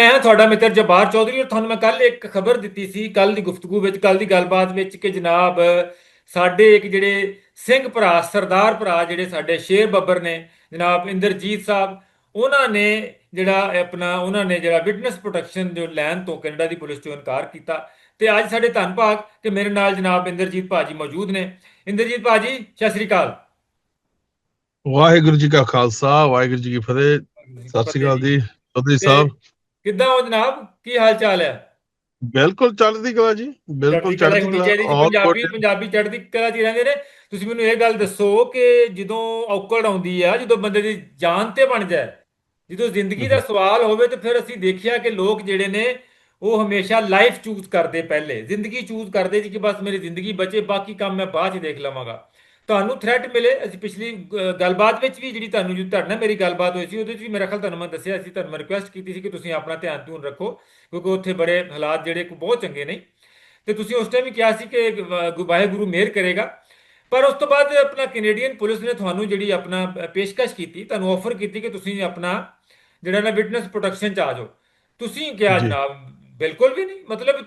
ਮੈਂ ਤੁਹਾਡਾ ਮਿੱਤਰ ਜਬਾਰ ਚੌਧਰੀ ਔਰ ਤੁਹਾਨੂੰ ਮੈਂ ਕੱਲ ਇੱਕ ਖਬਰ ਦਿੱਤੀ ਸੀ ਕੱਲ ਦੀ ਗੁਫ਼ਤਗੂ ਵਿੱਚ ਕੱਲ ਦੀ ਗੱਲਬਾਤ ਵਿੱਚ ਕਿ ਜਨਾਬ ਸਾਡੇ ਇੱਕ ਜਿਹੜੇ ਸਿੰਘ ਭਰਾ ਸਰਦਾਰ ਭਰਾ ਜਿਹੜੇ ਸਾਡੇ ਸ਼ੇਰ ਬੱਬਰ ਨੇ ਜਨਾਬ ਇੰਦਰਜੀਤ ਸਾਹਿਬ ਉਹਨਾਂ ਨੇ ਜਿਹੜਾ ਆਪਣਾ ਉਹਨਾਂ ਨੇ ਜਿਹੜਾ ਵਿਟਨੈਸ ਪ੍ਰੋਟੈਕਸ਼ਨ ਜੋ ਲੈਣ ਤੋਂ ਕੈਨੇਡਾ ਦੀ ਪੁਲਿਸ ਤੋਂ ਇਨਕਾਰ ਕੀਤਾ ਤੇ ਅੱਜ ਸਾਡੇ ਧੰਨ ਭਾਗ ਕਿ ਮੇਰੇ ਨਾਲ ਜਨਾਬ ਇੰਦਰਜੀਤ ਭਾਜੀ ਮੌਜੂਦ ਨੇ। ਇੰਦਰਜੀਤ ਭਾਜੀ ਸਤਿ ਸ੍ਰੀ ਅਕਾਲ। ਵਾਹਿਗੁਰੂ ਜੀ ਕਾ ਖਾਲਸਾ ਵਾਹਿਗੁਰੂ ਜੀ ਕੀ ਫਤਿਹ। ਸਤਿ ਸ੍ਰੀ ਅਕਾਲ ਜੀ ਚੌਧਰੀ ਸਾਹਿਬ। ਕਿੱਦਾਂ ਹੋ ਜਨਾਬ? ਕੀ ਹਾਲ ਚਾਲ ਹੈ? ਬਿਲਕੁਲ ਚੜ੍ਹਦੀ ਕਲਾ ਜੀ ਬਿਲਕੁਲ ਚੜ੍ਹਦੀ ਕਲਾ ਜੀ, ਪੰਜਾਬੀ ਪੰਜਾਬੀ ਚੜ੍ਹਦੀ ਕਲਾ ਹੀ ਰਹਿੰਦੇ ਨੇ। ਤੁਸੀਂ ਮੈਨੂੰ ਇਹ ਗੱਲ ਦੱਸੋ ਕਿ ਜਦੋਂ ਔਕੜ ਆਉਂਦੀ ਆ ਜਦੋਂ ਬੰਦੇ ਦੀ ਜਾਨ ਤੇ ਬਣ ਜਾਏ ਜਦੋਂ ਜ਼ਿੰਦਗੀ ਦਾ ਸਵਾਲ ਹੋਵੇ ਤਾਂ ਫਿਰ ਅਸੀਂ ਦੇਖਿਆ ਕਿ ਲੋਕ ਜਿਹੜੇ ਨੇ ਉਹ ਹਮੇਸ਼ਾ ਲਾਈਫ ਚੂਜ਼ ਕਰਦੇ ਪਹਿਲੇ। ਜ਼ਿੰਦਗੀ ਚੂਜ਼ ਕਰਦੇ ਜੀ ਕਿ ਬਸ ਮੇਰੀ ਜ਼ਿੰਦਗੀ ਬਚੇ ਬਾਕੀ ਕੰਮ ਮੈਂ ਬਾਅਦ 'ਚ ਦੇਖ ਲਵਾਂਗਾ। ਤੁਹਾਨੂੰ ਥ੍ਰੈਟ ਮਿਲੇ ਅਸੀਂ ਪਿਛਲੀ ਗੱਲਬਾਤ ਵਿੱਚ ਵੀ ਜਿਹੜੀ ਤੁਹਾਨੂੰ ਜੋ ਤੁਹਾਡੇ ਨਾਲ ਮੇਰੀ ਗੱਲਬਾਤ ਹੋਈ ਸੀ ਉਹਦੇ ਵਿੱਚ ਵੀ ਮੇਰਾ ਖਿਆਲ ਤੁਹਾਨੂੰ ਮੈਂ ਦੱਸਿਆ ਸੀ ਤੁਹਾਨੂੰ ਮੈਂ ਰਿਕੁਐਸਟ ਕੀਤੀ ਸੀ ਕਿ ਤੁਸੀਂ ਆਪਣਾ ਧਿਆਨ ਧਿਆਨ ਰੱਖੋ ਕਿਉਂਕਿ ਉੱਥੇ ਬੜੇ ਹਾਲਾਤ ਜਿਹੜੇ ਕੋ ਬਹੁਤ ਚੰਗੇ ਨਹੀਂ ਤੇ ਤੁਸੀਂ ਉਸ ਟਾਈਮ ਵੀ ਕਿਹਾ ਸੀ ਕਿ ਵਾ- ਵਾਹਿਗੁਰੂ ਮਿਹਰ ਕਰੇਗਾ। ਪਰ ਉਸ ਤੋਂ ਬਾਅਦ ਆਪਣਾ ਕੈਨੇਡੀਅਨ ਪੁਲਿਸ ਨੇ ਤੁਹਾਨੂੰ ਜਿਹੜੀ ਆਪਣਾ ਪੇਸ਼ਕਸ਼ ਕੀਤੀ ਤੁਹਾਨੂੰ ਆਫਰ ਕੀਤੀ ਕਿ ਤੁਸੀਂ ਆਪਣਾ ਜਿਹੜਾ ਨਾ ਵਿਟਨੈਸ ਪ੍ਰੋਟੈਕਸ਼ਨ ਚ ਆ ਜਾਓ। ਤੁਸੀਂ ਕਿਹਾ। ਜਨਾਬ ਬਿਲਕੁਲ ਵੀ ਨਹੀਂ। ਮਤਲਬ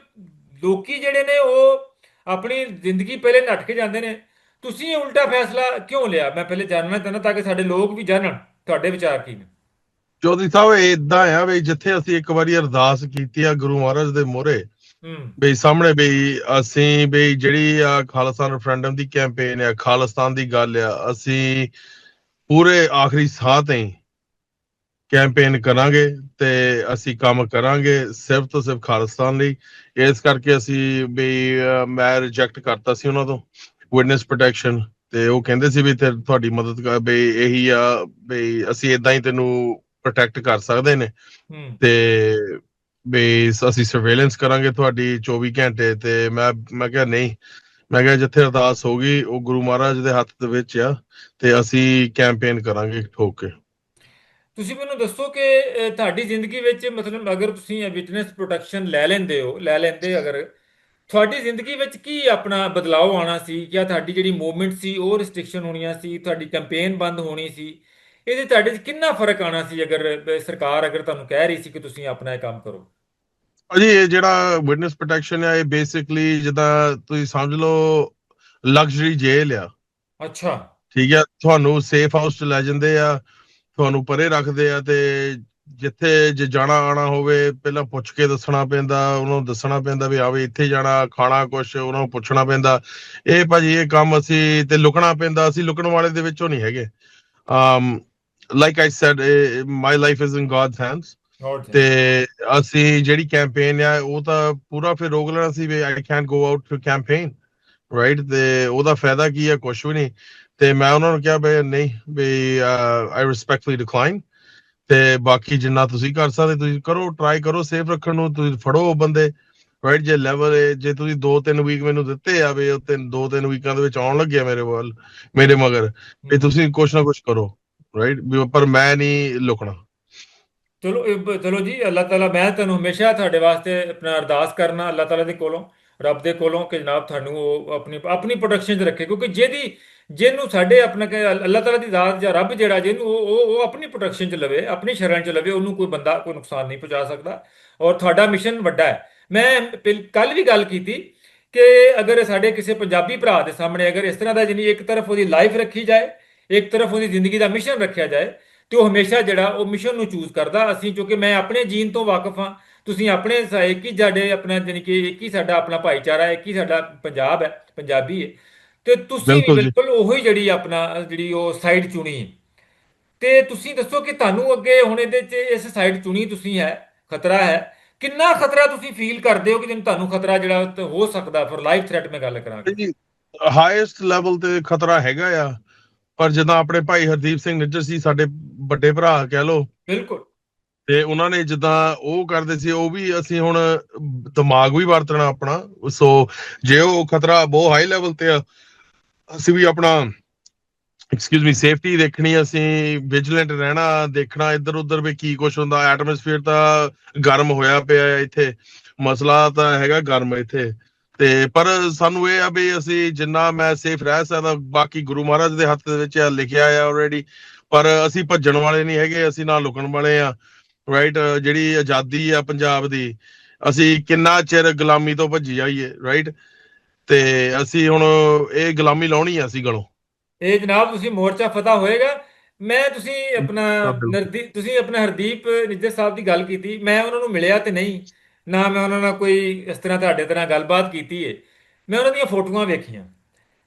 ਲੋਕੀ ਜਿਹੜੇ ਨੇ ਉਹ ਆਪਣੀ ਜ਼ਿੰਦਗੀ ਪਹਿਲੇ ਨੱਠ ਕੇ ਜਾਂਦੇ ਨੇ। ਤੁਸੀਂ ਇਹ ਉਲਟਾ ਫੈਸਲਾ ਕਿਉਂ ਲਿਆ? ਮੈਂ ਪਹਿਲੇ ਜਾਣਨਾ ਚਾਹੁੰਦਾ ਤਾਂ ਕਿ ਸਾਡੇ ਲੋਕ ਵੀ ਜਾਣਨ ਤੁਹਾਡੇ ਵਿਚਾਰ ਕੀ ਨੇ? ਚੌਧਰੀ ਸਾਹਿਬ ਇਹ ਇਦਾਂ ਆ ਵੀ ਜਿੱਥੇ ਅਸੀਂ ਇੱਕ ਵਾਰੀ ਅਰਦਾਸ ਕੀਤੀ ਆ ਗੁਰੂ ਮਹਾਰਾਜ ਦੇ ਮੋਹਰੇ ਬਈ ਸਾਹਮਣੇ ਬਈ ਅਸੀਂ ਬਈ ਜਿਹੜੀ ਆ ਖਾਲਸਾ ਰੈਫਰੈਂਡਮ ਦੀ ਕੈਂਪੇਨ ਆ ਖਾਲਿਸਤਾਨ ਦੀ ਗੱਲ ਆ ਅਸੀਂ ਪੂਰੇ ਆਖਰੀ ਸਾਹ ਤਾਈਂ ਕੈਂਪੇਨ ਕਰਾਂਗੇ ਤੇ ਅਸੀਂ ਕੰਮ ਕਰਾਂਗੇ ਸਿਰਫ ਤੋਂ ਸਿਰਫ ਖਾਲਿਸਤਾਨ ਲਈ। ਇਸ ਕਰਕੇ ਅਸੀਂ ਬਈ ਮੈਂ ਰਿਜੈਕਟ ਕਰਤਾ ਸੀ ਉਹਨਾਂ ਤੋਂ। ਵਿਟਨੈਸ ਪ੍ਰੋਟੈਕਸ਼ਨ ਤੇ ਉਹ ਕਹਿੰਦੇ ਸੀ ਵੀ ਤੇ ਤੁਹਾਡੀ ਮਦਦ ਕਰ ਬਈ ਇਹੀ ਆ ਬਈ ਅਸੀਂ ਇਦਾਂ ਹੀ ਤੈਨੂੰ ਪ੍ਰੋਟੈਕਟ ਕਰ ਸਕਦੇ ਨੇ। ਤੇ ਵੀ ਅਸੀਂ ਸਰਵੇਲੈਂਸ ਕਰਾਂਗੇ ਤੁਹਾਡੀ 24 ਘੰਟੇ ਤੇ ਮੈਂ ਮੈਂ ਕਿਹਾ ਨਹੀਂ ਮੈਂ ਕਿਹਾ ਜਿੱਥੇ ਅਰਦਾਸ ਹੋਗੀ ਉਹ ਗੁਰੂ ਮਹਾਰਾਜ ਦੇ ਹੱਥ ਦੇ ਵਿੱਚ ਆ ਤੇ ਅਸੀਂ ਕੈਂਪੇਨ ਕਰਾਂਗੇ ਠੋਕ ਕੇ। ਤੁਸੀਂ ਮੈਨੂੰ ਦੱਸੋ ਕਿ ਤੁਹਾਡੀ ਜ਼ਿੰਦਗੀ ਵਿੱਚ ਮਤਲਬ ਅਗਰ ਤੁਸੀਂ ਵਿਟਨੈਸ ਪ੍ਰੋਟੈਕਸ਼ਨ ਲੈ ਲੈਂਦੇ ਹੋ ਲੈ ਲੈਂਦੇ ਅਗਰ ਤੁਹਾਡੀ ਜ਼ਿੰਦਗੀ ਵਿੱਚ ਕੀ ਆਪਣਾ ਬਦਲਾਅ ਆਣਾ ਸੀ? ਕਿਆ ਤੁਹਾਡੀ ਜਿਹੜੀ ਮੂਵਮੈਂਟ ਸੀ ਉਹ ਰਿਸਟ੍ਰਿਕਸ਼ਨ ਹੋਣੀਆਂ ਸੀ ਤੁਹਾਡੀ ਕੈਂਪੇਨ ਬੰਦ ਹੋਣੀ ਸੀ? ਇਹਦੇ ਤੁਹਾਡੇ 'ਚ ਕਿੰਨਾ ਫ਼ਰਕ ਆਣਾ ਸੀ ਅਗਰ ਸਰਕਾਰ ਅਗਰ ਤੁਹਾਨੂੰ ਕਹਿ ਰਹੀ ਸੀ ਕਿ ਤੁਸੀਂ ਆਪਣਾ ਇਹ ਕੰਮ ਕਰੋ? ਅਜੀ ਇਹ ਜਿਹੜਾ ਵਿਟਨੈਸ ਪ੍ਰੋਟੈਕਸ਼ਨ ਆ ਇਹ ਬੇਸਿਕਲੀ ਜਿੱਦਾਂ ਤੁਸੀਂ ਸਮਝ ਲਓ ਲਗਜ਼ਰੀ ਜੇਲ੍ਹ ਆ। ਅੱਛਾ। ਠੀਕ ਆ? ਤੁਹਾਨੂੰ ਸੇਫ ਹਾਊਸ ਚ ਲੈ ਜਾਂਦੇ ਆ ਤੁਹਾਨੂੰ ਪਰੇ ਰੱਖਦੇ ਆ ਤੇ ਜਿੱਥੇ ਜੇ ਜਾਣਾ ਆਣਾ ਹੋਵੇ ਪਹਿਲਾਂ ਪੁੱਛ ਕੇ ਦੱਸਣਾ ਪੈਂਦਾ ਉਹਨਾਂ ਨੂੰ ਦੱਸਣਾ ਪੈਂਦਾ ਵੀ ਆਵੇ ਇੱਥੇ ਜਾਣਾ ਖਾਣਾ ਕੁਛ ਉਹਨਾਂ ਨੂੰ ਪੁੱਛਣਾ ਪੈਂਦਾ। ਇਹ ਭਾਜੀ ਇਹ ਕੰਮ ਅਸੀਂ ਤੇ ਲੁਕਣਾ ਪੈਂਦਾ ਅਸੀਂ ਲੁਕਣ ਵਾਲੇ ਦੇ ਵਿੱਚੋਂ ਨਹੀਂ ਹੈਗੇ। I said eh, my life is in god's hands Not ਤੇ ਅਸੀਂ ਜਿਹੜੀ ਕੈਂਪੇਨ ਆ ਉਹ ਤਾਂ ਪੂਰਾ ਫਿਰ ਰੋਕ ਲੈਣਾ ਸੀ ਵੀ I can't go out to campaign right ਤੇ ਉਹਦਾ ਫਾਇਦਾ ਕੀ ਹੈ ਕੁਝ ਵੀ ਨਹੀਂ। ਤੇ ਮੈਂ ਉਹਨਾਂ ਨੂੰ ਕਿਹਾ ਬਈ ਨਹੀਂ ਵੀ ਆਈ ਰਿਸਪੈਕਟਫੁਲੀ ਡਿਕਲਾਈਨ ਤੇ ਬਾਕੀ ਜਿੰਨਾ ਤੁਸੀਂ ਕਰ ਸਕਦੇ, ਤੁਸੀਂ ਕਰੋ ਟਰਾਈ ਕਰੋ ਸੇਫ ਰੱਖਣ ਨੂੰ, ਤੁਸੀਂ ਫੜੋ ਬੰਦੇ ਰਾਈਟ ਜੇ ਲੈਵਲ ਜੇ ਤੁਸੀਂ 2-3 ਵੀਕ ਮੈਨੂੰ ਦਿੱਤੇ ਆ ਵੀ ਉਹ ਤਿੰਨ 2-3 ਵੀਕਾਂ ਦੇ ਵਿੱਚ ਆਉਣ ਲੱਗਿਆ ਮੇਰੇ ਵੱਲ, ਮੇਰੇ ਮਗਰ, ਵੀ ਤੁਸੀਂ ਕੁਛ ਨਾ ਕੁਛ ਕਰੋ ਰਾਈਟ ਪਰ ਮੈਂ ਨਹੀਂ ਲੁਕਣਾ। ਚਲੋ ਚਲੋ ਜੀ, ਅੱਲਾਹ ਤਾਲਾ, ਮੈਂ ਤੁਹਾਨੂੰ ਹਮੇਸ਼ਾ ਤੁਹਾਡੇ ਵਾਸਤੇ ਆਪਣਾ ਅਰਦਾਸ ਕਰਨਾ, ਅੱਲਾਹ ਤਾਲਾ ਦੇ ਕੋਲੋਂ, ਰੱਬ ਦੇ ਕੋਲੋਂ ਕਿ ਜਨਾਬ ਤੁਹਾਨੂੰ ਉਹ ਆਪਣੀ ਆਪਣੀ ਪ੍ਰੋਟੈਕਸ਼ਨ 'ਚ ਰੱਖੇ, ਕਿਉਂਕਿ ਜਿਹਦੀ ਜਿਹਨੂੰ ਸਾਡੇ ਆਪਣਾ ਕਿ ਅੱਲਾਹ ਤਾਲਾ ਦੀ ਜ਼ਾਤ ਜਾਂ ਰੱਬ ਜਿਹੜਾ ਜਿਹਨੂੰ ਉਹ ਉਹ ਆਪਣੀ ਪ੍ਰੋਟੈਕਸ਼ਨ 'ਚ ਲਵੇ, ਆਪਣੀ ਸ਼ਰਨ 'ਚ ਲਵੇ, ਉਹਨੂੰ ਕੋਈ ਬੰਦਾ ਕੋਈ ਨੁਕਸਾਨ ਨਹੀਂ ਪਹੁੰਚਾ ਸਕਦਾ। ਔਰ ਤੁਹਾਡਾ ਮਿਸ਼ਨ ਵੱਡਾ ਹੈ। ਮੈਂ ਕੱਲ ਵੀ ਗੱਲ ਕੀਤੀ ਕਿ ਅਗਰ ਸਾਡੇ ਕਿਸੇ ਪੰਜਾਬੀ ਭਰਾ ਦੇ ਸਾਹਮਣੇ ਅਗਰ ਇਸ ਤਰ੍ਹਾਂ ਦਾ ਜਿਹਨੀ ਇੱਕ ਤਰਫ ਉਹਦੀ ਲਾਈਫ ਰੱਖੀ ਜਾਏ, ਇੱਕ ਤਰਫ ਉਹਦੀ ਜ਼ਿੰਦਗੀ ਦਾ ਮਿਸ਼ਨ ਰੱਖਿਆ ਜਾਏ, ਤੇ ਉਹ ਹਮੇਸ਼ਾ ਜਿਹੜਾ ਉਹ ਮਿਸ਼ਨ ਨੂੰ ਚੂਜ਼ ਕਰਦਾ। ਅਸੀਂ ਕਿਉਂਕਿ ਮੈਂ ਆਪਣੇ ਜੀਨ ਤੋਂ ਵਾਕਿਫ ਹਾਂ। ਤੁਸੀਂ ਆਪਣੇ ਇੱਕ ਹੀ ਸਾਡੇ ਆਪਣਾ ਜਾਣੀ ਕਿ ਇੱਕ ਹੀ ਸਾਡਾ ਆਪਣਾ ਭਾਈਚਾਰਾ ਇੱਕ ਹੀ ਸਾਡਾ ਪੰਜਾਬ ਹੈ, ਪੰਜਾਬੀ ਹੈ। ਤੇ ਤੁਸੀਂ ਵੀ ਬਿਲਕੁਲ ਜੀ। ਬਿਲਕੁਲ ਉਹੀ ਜਿਹੜੀ ਆਪਣਾ ਜਿਹੜੀ ਉਹ ਸਾਈਡ ਚੁਣੀ। ਤੇ ਤੁਸੀਂ ਦੱਸੋ ਕਿ ਤੁਹਾਨੂੰ ਅੱਗੇ ਹੁਣ ਇਹਦੇ 'ਚ ਇਸ ਸਾਈਡ ਚੁਣੀ ਤੁਸੀਂ ਹੈ ਖਤਰਾ ਹੈ? ਕਿੰਨਾ ਖਤਰਾ ਤੁਸੀਂ ਫੀਲ ਕਰਦੇ ਹੋ ਕਿ ਜਿਵੇਂ ਤੁਹਾਨੂੰ ਖਤਰਾ ਜਿਹੜਾ ਉਹ ਤੇ ਹੋ ਸਕਦਾ ਫॉर ਲਾਈਫ ਥ੍ਰੈਟ ਮੈਂ ਗੱਲ ਕਰਾਂਗਾ ਜੀ ਹਾਈਐਸਟ ਲੈਵਲ ਤੇ ਖਤਰਾ ਹੈਗਾ ਆ। ਪਰ ਜਦੋਂ ਆਪਣੇ ਭਾਈ ਹਰਦੀਪ ਸਿੰਘ ਨਿੱਜਰ ਸੀ ਸਾਡੇ ਵੱਡੇ ਭਰਾ ਕਹਿ ਲੋ ਬਿਲਕੁਲ। ਤੇ ਉਹਨਾਂ ਨੇ ਜਿੱਦਾਂ ਉਹ ਕਰਦੇ ਸੀ ਉਹ ਵੀ ਅਸੀਂ ਹੁਣ ਦਿਮਾਗ ਵੀ ਵਰਤਣਾ ਆਪਣਾ। ਸੋ ਜੇ ਉਹ ਖਤਰਾ ਬਹੁਤ ਹਾਈ ਲੈਵਲ ਤੇ ਆ ਅਸੀਂ ਵੀ ਆਪਣਾ ਐਕਸਕਿਊਜ਼ ਮੀ ਸੇਫਟੀ ਦੇਖਣੀ ਅਸੀਂ ਵਿਜੀਲੈਂਟ ਰਹਿਣਾ, ਦੇਖਣਾ ਇੱਧਰ ਉੱਧਰ ਵੀ ਕੀ ਕੁਝ ਹੁੰਦਾ। ਐਟਮੋਸਫੀਅਰ ਤਾਂ ਗਰਮ ਹੋਇਆ ਪਿਆ ਹੈ ਇੱਥੇ। ਮਸਲਾ ਤਾਂ ਹੈਗਾ ਗਰਮ ਇੱਥੇ। ਤੇ ਪਰ ਸਾਨੂੰ ਇਹ ਆ ਵੀ ਅਸੀਂ ਜਿੰਨਾ ਮੈਂ ਸੇਫ ਰਹਿ ਸਕਦਾ, ਬਾਕੀ ਗੁਰੂ ਮਹਾਰਾਜ ਦੇ ਹੱਥ ਦੇ ਵਿੱਚ ਲਿਖਿਆ ਆ ਆਲਰੇਡੀ ਪਰ ਅਸੀਂ ਭੱਜਣ ਵਾਲੇ ਨਹੀਂ ਹੈਗੇ, ਅਸੀਂ ਨਾ ਲੁਕਣ ਵਾਲੇ ਆ। ਰਾਈਟ ਜਿਹੜੀ ਆਜ਼ਾਦੀ ਆ ਪੰਜਾਬ ਦੀ, ਅਸੀਂ ਕਿੰਨਾ ਚਿਰ ਗੁਲਾਮੀ ਤੋਂ ਭੱਜੀ ਜਾਈਏ ਰਾਈਟ ਤੇ ਅਸੀਂ ਹੁਣ ਇਹ ਗੁਲਾਮੀ ਲਾਉਣੀ ਆ ਅਸੀਂ ਗਲੋਂ। ਇਹ ਜਨਾਬ ਤੁਸੀਂ ਮੋਰਚਾ ਫਤਹ ਹੋਏਗਾ। ਮੈਂ ਤੁਸੀਂ ਆਪਣਾ। ਨਰਦੀਪ ਤੁਸੀਂ ਆਪਣਾ ਹਰਦੀਪ ਨਿੱਜਰ ਸਾਹਿਬ ਦੀ ਗੱਲ ਕੀਤੀ। ਮੈਂ ਉਹਨਾਂ ਨੂੰ ਮਿਲਿਆ ਤੇ ਨਹੀਂ। ਨਾ ਮੈਂ ਉਹਨਾਂ ਨਾਲ ਕੋਈ ਇਸ ਤਰ੍ਹਾਂ ਤੁਹਾਡੇ ਤਰ੍ਹਾਂ ਗੱਲਬਾਤ ਕੀਤੀ ਏ। ਮੈਂ ਉਹਨਾਂ ਦੀਆਂ ਫੋਟੋਆਂ ਵੇਖੀਆਂ।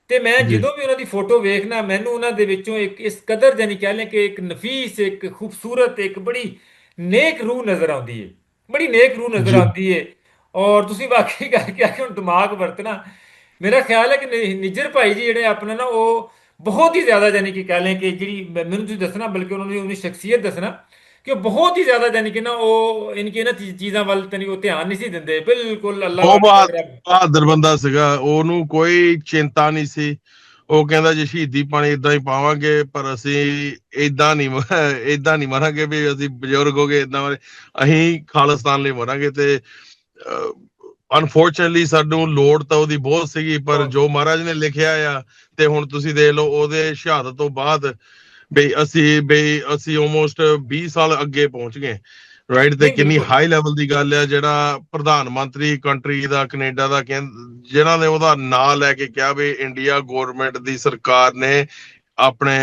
ਤੇ ਮੈਂ। ਜਦੋਂ ਵੀ ਉਹਨਾਂ ਦੀ ਫੋਟੋ ਵੇਖਣਾ ਮੈਨੂੰ ਉਹਨਾਂ ਦੇ ਵਿੱਚੋਂ ਇੱਕ ਇਸ ਕਦਰ ਜਾਨੀ ਕਹਿ ਲੈ ਕਿ ਇੱਕ ਨਫੀਸ ਇੱਕ ਖੂਬਸੂਰਤ ਇੱਕ ਬੜੀ ਨੇਕ ਰੂਹ ਨਜ਼ਰ ਆਉਂਦੀ ਏ। ਬੜੀ ਨੇਕ ਰੂਹ ਨਜ਼ਰ। ਆਉਂਦੀ ਏ। ਔਰ ਤੁਸੀਂ ਵਾਕਈ ਕਰਕੇ ਹੁਣ ਦਿਮਾਗ ਵਰਤਣਾ। ਮੇਰਾ ਖਿਆਲ ਹੈ ਕਿ ਨਿੱਜਰ ਭਾਈ ਜੀ ਜਿਹੜੇ ਆਪਣਾ ਨਾ ਉਹ ਬਹੁਤ ਹੀ ਜ਼ਿਆਦਾ ਜਾਨੀ ਕਿ ਕਹਿ ਲੈ ਕਿ ਜਿਹੜੀ ਮੈਨੂੰ ਤੁਸੀਂ ਦੱਸਣਾ ਬਲਕਿ ਉਹਨਾਂ ਦੀ ਉਹਦੀ ਸ਼ਖਸੀਅਤ ਦੱਸਣਾ ਕਿ ਉਹ ਬਹੁਤ ਹੀ ਜ਼ਿਆਦਾ ਜਾਨੀ ਕਿ ਨਾ ਉਹ ਇਨਕੀ ਇਹਨਾਂ ਚੀਜ਼ਾਂ ਵੱਲ ਤਨੀ ਉਹ ਧਿਆਨ ਨਹੀਂ ਸੀ ਦਿੰਦੇ। ਬਿਲਕੁਲ ਅੱਲਾਹ ਉਹ ਬਹਾਦਰ ਬੰਦਾ ਸੀਗਾ ਉਹਨੂੰ ਕੋਈ ਚਿੰਤਾ ਨਹੀਂ ਸੀ। ਉਹ ਕਹਿੰਦਾ ਜੇ ਸ਼ਹੀਦੀ ਪਾਣੀ ਇਦਾਂ ਹੀ ਪਾਵਾਂਗੇ ਪਰ ਅਸੀਂ ਇਦਾਂ ਨਹੀਂ ਇਦਾਂ ਨਹੀਂ ਮਰਾਂਗੇ ਵੀ ਅਸੀਂ ਬਜ਼ੁਰਗ ਹੋ ਗਏ ਇਦਾਂ ਅਸੀਂ ਖਾਲਿਸਤਾਨ ਲਈ ਮਰਾਂਗੇ ਤੇ ਅਨਫੋਰਚੂਨਟਲੀ ਸਾਨੂੰ ਲੋੜ ਤਾਂ ਉਹਦੀ ਬਹੁਤ ਸੀਗੀ ਪਰ। ਜੋ ਮਹਾਰਾਜ ਨੇ ਲਿਖਿਆ ਆ ਤੇ ਹੁਣ ਤੁਸੀਂ ਦੇਖ ਲਓ ਉਹਦੇ ਸ਼ਹਾਦਤ ਤੋਂ ਬਾਅਦ ਬਈ ਅਸੀਂ ਬਈ ਅਸੀਂ ਆਲਮੋਸਟ 20 ਸਾਲ ਅੱਗੇ ਪਹੁੰਚ ਗਏ ਰਾਈਟ ਤੇ ਕਿੰਨੀ। ਹਾਈ ਲੈਵਲ ਦੀ ਗੱਲ ਹੈ ਜਿਹੜਾ ਪ੍ਰਧਾਨ ਮੰਤਰੀ ਕੰਟਰੀ ਦਾ ਕੈਨੇਡਾ ਦਾ ਜਿਨ੍ਹਾਂ ਨੇ ਉਹਦਾ ਨਾਂ ਲੈ ਕੇ ਕਿਹਾ ਵੀ ਇੰਡੀਆ ਗਵਰਨਮੈਂਟ ਦੀ ਸਰਕਾਰ ਨੇ ਆਪਣੇ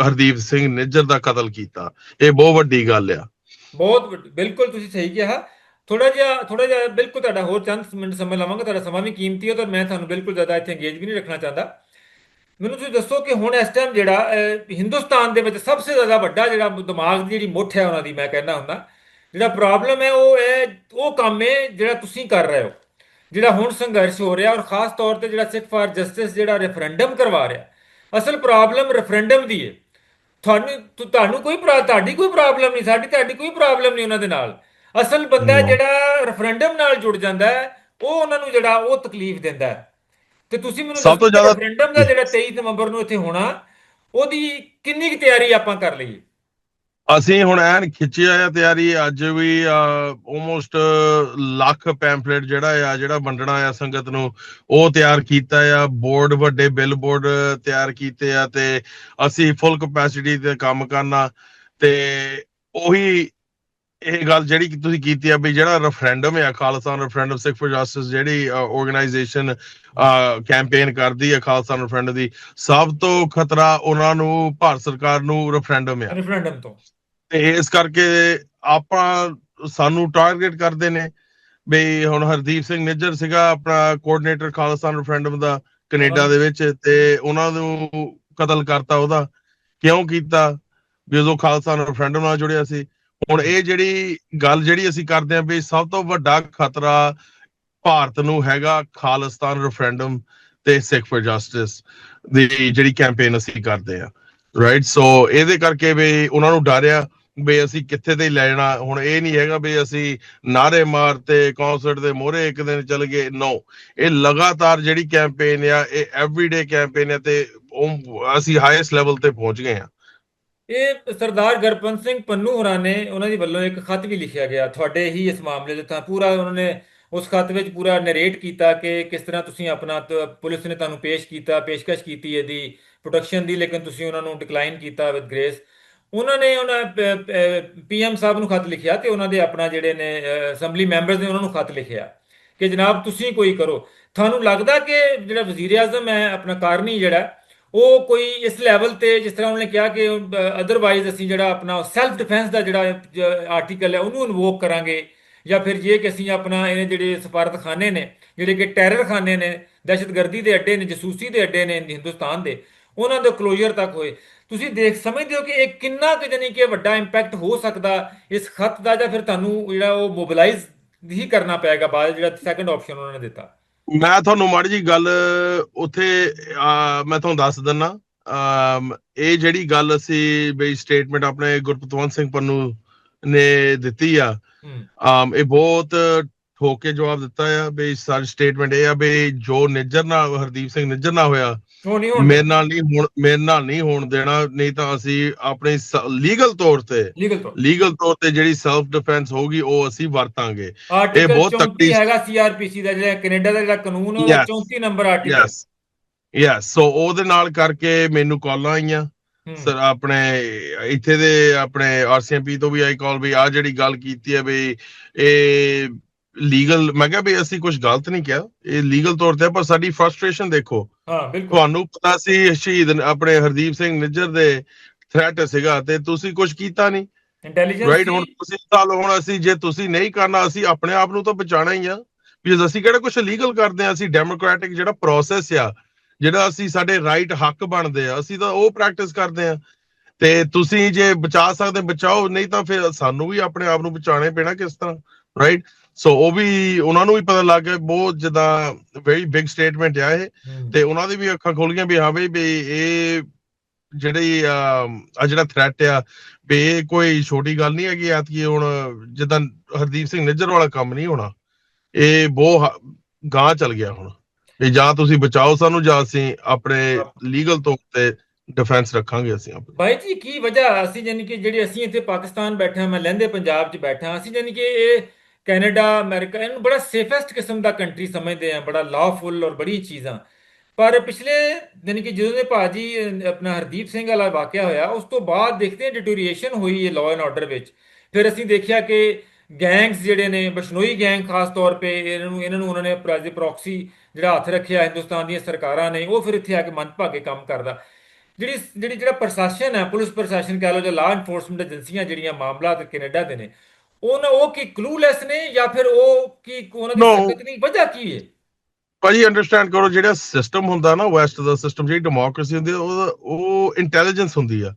ਹਰਦੀਪ ਸਿੰਘ ਨਿੱਜਰ ਦਾ ਕਤਲ ਕੀਤਾ ਇਹ ਬਹੁਤ ਵੱਡੀ ਗੱਲ ਆ ਬਹੁਤ ਬਿਲਕੁਲ ਤੁਸੀਂ ਸਹੀ ਕਿਹਾ ਥੋੜਾ ਜਿਹਾ ਥੋੜਾ ਜਿਹਾ ਬਿਲਕੁਲ ਤੁਹਾਡਾ ਹੋਰ ਚੰਦ ਮਿੰਟ ਸਮਾਂ ਲਵਾਂਗਾ, ਤੁਹਾਡਾ ਸਮਾਂ ਵੀ ਕੀਮਤੀ ਹੈ, ਤਾਂ ਮੈਂ ਤੁਹਾਨੂੰ ਬਿਲਕੁਲ ਜ਼ਿਆਦਾ ਇੱਥੇ ਅੰਗੇਜ਼ ਵੀ ਨਹੀਂ ਰੱਖਣਾ ਚਾਹੁੰਦਾ। ਮੈਨੂੰ ਤੁਸੀਂ ਦੱਸੋ ਕਿ ਹੁਣ ਇਸ ਟਾਈਮ ਜਿਹੜਾ ਹਿੰਦੁਸਤਾਨ ਦੇ ਵਿੱਚ ਸਭ ਤੋਂ ਜ਼ਿਆਦਾ ਵੱਡਾ ਜਿਹੜਾ ਦਿਮਾਗ ਦੀ ਜਿਹੜੀ ਮੁੱਠ ਹੈ ਉਹਨਾਂ ਦੀ, ਮੈਂ ਕਹਿੰਦਾ ਹੁੰਦਾ, ਜਿਹੜਾ ਪ੍ਰੋਬਲਮ ਹੈ ਉਹ ਹੈ ਉਹ ਕੰਮ ਹੈ ਜਿਹੜਾ ਤੁਸੀਂ ਕਰ ਰਹੇ ਹੋ। ਜਿਹੜਾ ਹੁਣ ਸੰਘਰਸ਼ ਹੋ ਰਿਹਾ ਔਰ ਖਾਸ ਤੌਰ ਤੇ ਜਿਹੜਾ ਸਿੱਖ ਫਾਰ ਜਸਟਿਸ ਜਿਹੜਾ ਰੈਫਰੈਂਡਮ ਕਰਵਾ ਰਿਹਾ। ਅਸਲ ਪ੍ਰੋਬਲਮ ਰੈਫਰੈਂਡਮ ਦੀ ਹੈ। ਤੁਹਾਨੂੰ ਤੁਹਾਨੂੰ ਕੋਈ ਪ੍ਰੋ- ਤੁਹਾਡੀ ਕੋਈ ਪ੍ਰੋਬਲਮ ਨਹੀਂ, ਸਾਡੀ, ਤੁਹਾਡੀ ਕੋਈ ਪ੍ਰੋਬਲਮ ਨਹੀਂ ਉਹਨਾਂ ਦੇ ਨਾਲ। ਅਸਲ ਬੰਦਾ. ਜਿਹੜਾ ਰੈਫਰੈਂਡਮ ਨਾਲ ਜੁੜ ਜਾਂਦਾ ਹੈ ਉਹ ਉਹਨਾਂ ਨੂੰ ਜਿਹੜਾ ਉਹ ਤਕਲੀਫ ਦਿੰਦਾ ਹੈ। ਤੇ ਤੁਸੀਂ ਮੈਨੂੰ ਸਭ ਤੋਂ ਜ਼ਿਆਦਾ- ਰੈਫਰੈਂਡਮ ਦਾ ਜਿਹੜਾ 23 ਨਵੰਬਰ ਨੂੰ ਇੱਥੇ ਹੋਣਾ ਉਹਦੀ ਕਿੰਨੀ ਕੁ ਤਿਆਰੀ ਆਪਾਂ ਕਰ ਲਈਏ? ਅਸੀਂ ਹੁਣ ਐਨ ਖਿੱਚਿਆ ਆ ਤਿਆਰੀ ਅੱਜ ਵੀ ਆਲਮੋਸਟ ਲੱਖ ਪੈਂਫਲੇਟ ਜਿਹੜਾ ਆ ਜਿਹੜਾ ਵੰਡਣਾ ਆ ਸੰਗਤ ਨੂੰ ਉਹ ਤਿਆਰ ਕੀਤਾ ਆ। ਬੋਰਡ ਵੱਡੇ ਬਿੱਲ ਬੋਰਡ ਤਿਆਰ ਕੀਤੇ ਆ ਤੇ ਅਸੀਂ ਫੁੱਲ ਕਪੈਸਿਟੀ ਤੇ ਕੰਮ ਕਰਨਾ। ਤੇ ਉਹੀ ਇਹ ਗੱਲ ਜਿਹੜੀ ਕਿ ਤੁਸੀਂ ਕੀਤੀ ਆ ਵੀ ਜਿਹੜਾ ਰੈਫਰੈਂਡਮ ਆ Khalsa referendum Sikh for Justice ਜਿਹੜੀ ਆਰਗੇਨਾਈਜੇਸ਼ਨ ਕੈਂਪੇਨ ਕਰਦੀ ਹੈ ਖਾਲਸਾ ਰੈਫਰੈਂਡਮ ਦੀ ਸਭ ਤੋਂ ਖਤਰਾ ਉਹਨਾਂ ਨੂੰ ਭਾਰਤ ਸਰਕਾਰ ਨੂੰ ਰੈਫਰੈਂਡਮ ਆ। ਰੈਫਰੈਂਡਮ ਤੋਂ। ਤੇ ਇਸ ਕਰਕੇ ਆਪਾਂ ਸਾਨੂੰ ਟਾਰਗੇਟ ਕਰਦੇ ਨੇ ਵੀ ਹੁਣ ਹਰਦੀਪ ਸਿੰਘ ਨਿੱਜਰ ਸੀਗਾ ਆਪਣਾ ਕੋਆਰਡੀਨੇਟਰ ਖਾਲਸਾ ਰੈਫਰੈਂਡਮ ਦਾ ਕੈਨੇਡਾ ਦੇ ਵਿੱਚ ਤੇ ਉਹਨਾਂ ਨੂੰ ਕਤਲ ਕਰਤਾ ਉਹਦਾ। ਕਿਉਂ ਕੀਤਾ? ਵੀ ਉਦੋਂ ਖਾਲਸਾ ਰੈਫਰੈਂਡਮ ਨਾਲ ਜੁੜਿਆ ਸੀ। ਹੁਣ ਇਹ ਜਿਹੜੀ ਗੱਲ ਜਿਹੜੀ ਅਸੀਂ ਕਰਦੇ ਆਂ ਵੀ ਸਭ ਤੋਂ ਵੱਡਾ ਖਤਰਾ ਭਾਰਤ ਨੂੰ ਹੈਗਾ ਖਾਲਿਸਤਾਨ ਰੈਫਰੈਂਡਮ ਤੇ ਸਿੱਖ ਫॉर ਜਸਟਿਸ ਦੀ ਜਿਹੜੀ ਕੈਂਪੇਨ ਅਸੀਂ ਕਰਦੇ ਆ ਰਾਈਟ ਸੋ ਇਹਦੇ ਕਰਕੇ ਵੀ ਉਹਨਾਂ ਨੂੰ ਡਰਿਆ ਵੀ ਅਸੀਂ ਕਿੱਥੇ ਤੇ ਲੈ ਜਾਣਾ, ਹੁਣ ਇਹ ਨਹੀਂ ਹੈਗਾ ਵੀ ਅਸੀਂ ਨਾਰੇ ਮਾਰ ਤੇ ਕਨਸਰਟ ਦੇ ਮੋਹਰੇ ਇੱਕ ਦਿਨ ਚੱਲ ਗਏ ਨੋ ਇਹ ਲਗਾਤਾਰ ਜਿਹੜੀ ਕੈਂਪੇਨ ਆ, ਇਹ ਐਵਰੀਡੇ ਕੈਂਪੇਨ ਆ ਤੇ ਅਸੀਂ ਹਾਈਐਸਟ ਲੈਵਲ ਤੇ ਪਹੁੰਚ ਗਏ ਆ ਇਹ ਸਰਦਾਰ ਗਰਪੰਤ ਸਿੰਘ ਪੰਨੂ ਹੋਰਾਂ ਨੇ ਉਹਨਾਂ ਦੀ ਵੱਲੋਂ ਇੱਕ ਖਤ ਵੀ ਲਿਖਿਆ ਗਿਆ। ਤੁਹਾਡੇ ਹੀ ਇਸ ਮਾਮਲੇ ਦੇ ਤਾਂ ਪੂਰਾ ਉਹਨਾਂ ਨੇ ਉਸ ਖਤ ਵਿੱਚ ਪੂਰਾ ਨਰੇਟ ਕੀਤਾ ਕਿ ਕਿਸ ਤਰ੍ਹਾਂ ਤੁਸੀਂ ਆਪਣਾ ਪੁਲਿਸ ਨੇ ਤੁਹਾਨੂੰ ਪੇਸ਼ ਕੀਤਾ, ਪੇਸ਼ਕਸ਼ ਕੀਤੀ ਇਹਦੀ ਪ੍ਰੋਟੈਕਸ਼ਨ ਦੀ, ਲੇਕਿਨ ਤੁਸੀਂ ਉਹਨਾਂ ਨੂੰ ਡਿਕਲਾਈਨ ਕੀਤਾ ਵਿਦ ਗ੍ਰੇਸ ਉਹਨਾਂ ਨੇ ਉਹਨਾਂ ਪੀਐਮ ਸਾਹਿਬ ਨੂੰ ਖਤ ਲਿਖਿਆ ਤੇ ਉਹਨਾਂ ਦੇ ਆਪਣਾ ਜਿਹੜੇ ਨੇ ਅਸੈਂਬਲੀ ਮੈਂਬਰਸ ਨੇ ਉਹਨਾਂ ਨੂੰ ਖਤ ਲਿਖਿਆ ਕਿ ਜਨਾਬ ਤੁਸੀਂ ਕੋਈ ਕਰੋ। ਤੁਹਾਨੂੰ ਲੱਗਦਾ ਕਿ ਜਿਹੜਾ ਵਜ਼ੀਰ ਆਜ਼ਮ ਹੈ, ਆਪਣਾ ਕਾਰਨੀ ਜਿਹੜਾ ਉਹ ਕੋਈ ਇਸ ਲੈਵਲ ਤੇ ਜਿਸ ਤਰ੍ਹਾਂ ਉਹਨੇ ਕਿਹਾ ਕਿ ਅਦਰਵਾਈਜ਼ ਅਸੀਂ ਜਿਹੜਾ ਆਪਣਾ ਸੈਲਫ ਡਿਫੈਂਸ ਦਾ ਜਿਹੜਾ ਆਰਟੀਕਲ ਹੈ, ਉਹਨੂੰ ਇਨਵੋਕ ਕਰਾਂਗੇ। ਜਾਂ ਫਿਰ ਜੇ ਕਿ ਅਸੀਂ ਆਪਣਾ ਇਹ ਜਿਹੜੇ ਸਫਾਰਤਖਾਨੇ ਨੇ, ਜਿਹੜੇ ਕਿ ਟੈਰਰ ਖਾਨੇ ਨੇ, ਦਹਿਸ਼ਤਗਰਦੀ ਦੇ ਅੱਡੇ ਨੇ, ਜਸੂਸੀ ਦੇ ਅੱਡੇ ਨੇ ਹਿੰਦੁਸਤਾਨ ਦੇ, ਉਹਨਾਂ ਦੇ ਕਲੋਜ਼ਰ ਤੱਕ ਹੋਏ। ਤੁਸੀਂ ਦੇਖ, ਸਮਝਦੇ ਹੋ ਕਿ ਇਹ ਕਿੰਨਾ ਕੁ ਜਾਨੀ ਕਿ ਵੱਡਾ ਇੰਪੈਕਟ ਹੋ ਸਕਦਾ ਇਸ ਖਤ ਦਾ, ਜਾਂ ਫਿਰ ਤੁਹਾਨੂੰ ਜਿਹੜਾ ਉਹ ਮੋਬਿਲਾਈਜ਼ ਹੀ ਕਰਨਾ ਪਏਗਾ ਬਾਅਦ ਜਿਹੜਾ ਸੈਕੰਡ ਆਪਸ਼ਨ ਉਹਨਾਂ ਨੇ ਦਿੱਤਾ। ਮੈਂ ਤੁਹਾਨੂੰ ਮਾੜੀ ਜੀ ਗੱਲ ਉੱਥੇ ਮੈਂ ਤੁਹਾਨੂੰ ਦੱਸ ਦਿੰਨਾ। ਇਹ ਜਿਹੜੀ ਗੱਲ ਅਸੀਂ ਬਈ ਸਟੇਟਮੈਂਟ ਆਪਣੇ ਗੁਰਪਤਵੰਤ ਸਿੰਘ ਪੰਨੂ ਨੇ ਦਿੱਤੀ ਆ ਇਹ ਬਹੁਤ ਠੋਕ ਜਵਾਬ ਦਿੱਤਾ ਆ ਬਈ ਸਾਡੀ ਸਟੇਟਮੈਂਟ ਇਹ ਆ ਬਈ ਜੋ ਨਿੱਜਰ ਨਾਲ ਹਰਦੀਪ ਸਿੰਘ ਨਿੱਜਰ ਨਾਲ ਹੋਇਆ ਮੇਰੇ ਨਾਲ ਨਹੀਂ ਹੋਣ ਮੇਰੇ ਨਾਲ ਨਹੀਂ ਹੋਣ ਦੇਣਾ ਨਹੀਂ ਤਾਂ ਅਸੀਂ ਆਪਣੇ ਲੀਗਲ ਤੌਰ ਤੇ ਲੀਗਲ ਤੌਰ ਤੇ। ਜਿਹੜੀ ਸੈਲਫ ਡਿਫੈਂਸ ਹੋਊਗੀ ਉਹ ਅਸੀਂ ਵਰਤਾਂਗੇ। ਆਰਟੀਕਲ ਬਹੁਤ 34 ਤਕੜੀ- ਹੈਗਾ ਸੀਆਰਪੀਸੀ ਦਾ ਜਿਹੜਾ ਕੈਨੇਡਾ ਦਾ ਜਿਹੜਾ ਕਾਨੂੰਨ ਹੈ ਉਹਦਾ Yes. 34 number article yes yes so ਉਹਦੇ ਨਾਲ ਕਰਕੇ ਮੈਨੂੰ ਕਾਲਾਂ ਆਈਆਂ। ਸਰ ਆਪਣੇ ਇੱਥੇ ਦੇ ਆਪਣੇ ਆਰਸੀਐਮਪੀ ਤੋਂ ਵੀ ਆਈ ਕਾਲ ਵੀ ਆ ਜਿਹੜੀ ਗੱਲ ਕੀਤੀ ਹੈ ਵੀ ਇਹ ਲੀਗਲ ਮੈਂ ਕਿਹਾ ਵੀ ਅਸੀਂ ਕੁਝ ਗਲਤ ਨਹੀਂ ਕਿਹਾ ਇਹ ਲੀਗਲ ਤੌਰ ਤੇ ਪਰ ਸਾਡੀ ਫਰਸਟ੍ਰੇਸ਼ਨ ਦੇਖੋ। ਹਾਂ ਬਿਲਕੁਲ। ਤੁਹਾਨੂੰ ਪਤਾ ਸੀ ਸ਼ਹੀਦ ਆਪਣੇ ਹਰਦੀਪ ਸਿੰਘ ਨਿੱਜਰ ਦੇ ਥ੍ਰੈਟ ਸੀਗਾ ਤੇ ਤੁਸੀਂ ਕੁਝ ਕੀਤਾ ਨਹੀਂ। ਇੰਟੈਲੀਜੈਂਸ ਰਾਈਟ ਹੁਣ ਤੁਸੀਂ ਸਾਲ ਹੁਣ ਅਸੀਂ ਜੇ ਤੁਸੀਂ ਨਹੀਂ ਕਰਨਾ ਅਸੀਂ ਆਪਣੇ ਆਪ ਨੂੰ ਤਾਂ ਬਚਾਣਾ ਹੀ ਆ। ਵੀ ਅਸੀਂ ਕਿਹੜਾ ਕੁਝ ਲੀਗਲ ਕਰਦੇ ਆ ਅਸੀਂ ਡੈਮੋਕ੍ਰੈਟਿਕ ਜਿਹੜਾ ਪ੍ਰੋਸੈਸ ਆ ਜਿਹੜਾ ਅਸੀਂ ਸਾਡੇ ਰਾਈਟ ਹੱਕ ਬਣਦੇ ਆ ਅਸੀਂ ਤਾਂ ਉਹ ਪ੍ਰੈਕਟਿਸ ਕਰਦੇ ਆ। ਤੇ ਤੁਸੀਂ ਜੇ ਬਚਾ ਸਕਦੇ ਬਚਾਓ ਨਹੀਂ ਤਾਂ ਫਿਰ ਸਾਨੂੰ ਵੀ ਆਪਣੇ ਆਪ ਨੂੰ ਬਚਾਣੇ ਪੈਣਾ ਕਿਸ ਤਰ੍ਹਾਂ ਰਾਈਟ ਸੋ ਉਹ ਵੀ ਉਹਨਾਂ ਨੂੰ ਵੀ ਪਤਾ ਲੱਗ ਗਿਆ ਬਹੁਤ ਜਿੱਦਾਂ ਵੈਰੀ ਬਿਗ ਸਟੇਟਮੈਂਟ ਆ ਇਹ। ਤੇ ਉਹਨਾਂ ਦੀ ਵੀ ਅੱਖਾਂ ਖੁੱਲ ਗਈਆਂ ਵੀ ਹਾਂ ਬਈ ਵੀ ਇਹ ਜਿਹੜੀ ਆ ਜਿਹੜਾ ਥ੍ਰੈਟ ਆ ਵੀ ਇਹ ਕੋਈ ਛੋਟੀ ਗੱਲ ਨਹੀਂ ਹੈਗੀ ਐਤਕੀ ਹੁਣ ਜਿੱਦਾਂ ਹਰਦੀਪ ਸਿੰਘ ਨਿੱਜਰ ਵਾਲਾ ਕੰਮ ਨਹੀਂ ਹੋਣਾ ਇਹ ਬਹੁਤ ਗਾਂ ਚੱਲ ਗਿਆ ਹੁਣ। ਵੀ ਜਾਂ ਤੁਸੀਂ ਬਚਾਓ ਸਾਨੂੰ ਜਾਂ ਅਸੀਂ ਆਪਣੇ ਲੀਗਲ ਤੌਰ ਤੇ ਡਿਫੈਂਸ ਰੱਖਾਂਗੇ ਅਸੀਂ ਆਪਣੀ ਬਾਈ ਜੀ ਕੀ ਵਜ੍ਹਾ ਅਸੀਂ ਯਾਨੀ ਕਿ ਜਿਹੜੇ ਅਸੀਂ ਇੱਥੇ ਪਾਕਿਸਤਾਨ ਬੈਠੇ ਹਾਂ ਮੈਂ ਲਹਿੰਦੇ ਪੰਜਾਬ 'ਚ ਬੈਠਾ ਹਾਂ, ਅਸੀਂ ਯਾਨੀ ਕਿ ਇਹ ਕੈਨੇਡਾ ਅਮਰੀਕਾ ਇਹਨੂੰ ਬੜਾ ਸੇਫੈਸਟ ਕਿਸਮ ਦਾ ਕੰਟਰੀ ਸਮਝਦੇ ਆ ਬੜਾ ਲਾਫੁੱਲ ਔਰ ਬੜੀ ਚੀਜ਼ਾਂ ਪਰ ਪਿਛਲੇ ਯਾਨੀ ਕਿ ਜਦੋਂ ਦੇ ਭਾਜੀ ਆਪਣਾ ਹਰਦੀਪ ਸਿੰਘ ਵਾਲਾ ਵਾਕਿਆ ਹੋਇਆ ਉਸ ਤੋਂ ਬਾਅਦ ਦੇਖਦੇ ਹਾਂ ਡਿਟੋਰੀਏਸ਼ਨ ਹੋਈ ਹੈ ਲਾਅ ਐਂਡ ਆਰਡਰ ਵਿੱਚ। ਫਿਰ ਅਸੀਂ ਦੇਖਿਆ ਕਿ ਗੈਂਗਸ ਜਿਹੜੇ ਨੇ ਬਸ਼ਨੋਈ ਗੈਂਗ ਖਾਸ ਤੌਰ 'ਤੇ ਇਹਨਾਂ ਨੂੰ ਇਹਨਾਂ ਨੂੰ ਉਹਨਾਂ ਨੇ ਪ੍ਰੋਕਸੀ ਜਿਹੜਾ ਹੱਥ ਰੱਖਿਆ ਹਿੰਦੁਸਤਾਨ ਦੀਆਂ ਸਰਕਾਰਾਂ ਨੇ ਉਹ ਫਿਰ ਇੱਥੇ ਆ ਕੇ ਮੰਦਭਾਗੇ ਕੰਮ ਕਰਦਾ। ਜਿਹੜੀ ਜਿਹੜੀ ਜਿਹੜਾ ਪ੍ਰਸ਼ਾਸਨ ਹੈ ਪੁਲਿਸ ਪ੍ਰਸ਼ਾਸਨ ਕਹ ਲਓ ਜਾਂ ਲਾਅ ਐਨਫੋਰਸਮੈਂਟ ਏਜੰਸੀਆਂ ਜਿਹੜੀਆਂ ਮਾਮਲਾ ਤੇ ਕੈਨੇਡਾ ਦੇ ਨੇ ਉਹਨਾਂ ਉਹ ਕੀ ਕਲੂਲੈਸ ਨੇ ਜਾਂ ਫਿਰ ਉਹ ਕੀ ਉਹਨਾਂ ਦੀ. ਸਖਤ ਨਹੀਂ ਵਜ੍ਹਾ ਕੀ ਹੈ? ਭਾਜੀ ਅੰਡਰਸਟੈਂਡ ਕਰੋ ਜਿਹੜਾ ਸਿਸਟਮ ਹੁੰਦਾ ਨਾ ਵੈਸਟ ਦਾ ਸਿਸਟਮ ਜਿਹੜੀ ਡੈਮੋਕ੍ਰੇਸੀ ਹੁੰਦੀ ਆ ਉਹਦਾ- ਉਹ ਇੰਟੈਲੀਜੈਂਸ ਹੁੰਦੀ ਆ।